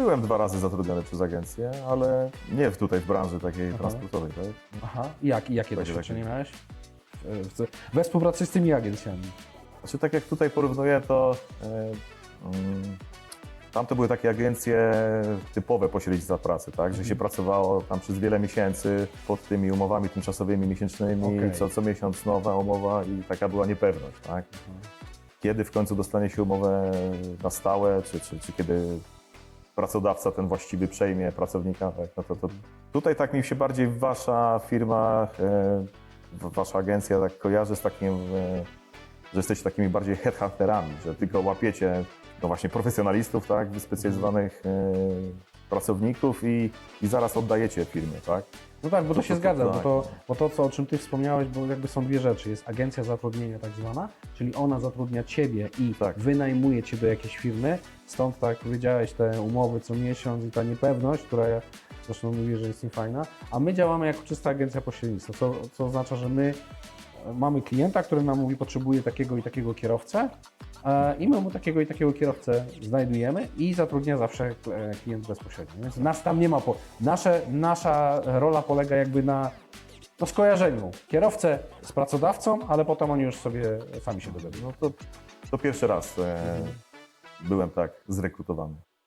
Byłem dwa razy zatrudniony przez agencję, ale nie w tutaj w branży takiej Aha. transportowej, tak? Aha. I jak, i jakie Takie, doświadczenie takie. miałeś? E, We współpracy z tymi agencjami. Znaczy tak jak tutaj porównuję, to e, mm, tam to były takie agencje typowe pośrednictwa pracy, tak? Że się pracowało tam przez wiele miesięcy pod tymi umowami tymczasowymi, miesięcznymi, Okej. co, co miesiąc nowa umowa i taka była niepewność, tak? Kiedy w końcu dostanie się umowę na stałe, czy, czy, czy kiedy pracodawca ten właściwy przejmie pracownika, tak? No to, to tutaj tak mi się bardziej wasza firma, e, wasza agencja tak kojarzy z takim, e, że jesteście takimi bardziej headhunterami, że tylko łapiecie no właśnie profesjonalistów, tak, wyspecjalizowanych e, pracowników i, i zaraz oddajecie firmie, tak? No tak, bo to To- się to- zgadza, bo to, bo to, co, o czym Ty wspomniałeś, bo jakby są dwie rzeczy. Jest agencja zatrudnienia tak zwana, czyli ona zatrudnia Ciebie i Tak. wynajmuje Cię do jakiejś firmy, stąd tak powiedziałeś, te umowy co miesiąc i ta niepewność, która ja zresztą mówię, że jest niefajna, a my działamy jako czysta agencja pośrednictwa, co, co oznacza, że my mamy klienta, który nam mówi, potrzebuje takiego i takiego kierowcę, e, i my mu takiego i takiego kierowcę znajdujemy i zatrudnia zawsze e, klient bezpośrednio. Więc nas tam nie ma. Po... Nasze, nasza rola polega jakby na no, skojarzeniu kierowcę z pracodawcą, ale potem oni już sobie sami się dogadują. No to, to pierwszy raz e, byłem tak zrekrutowany.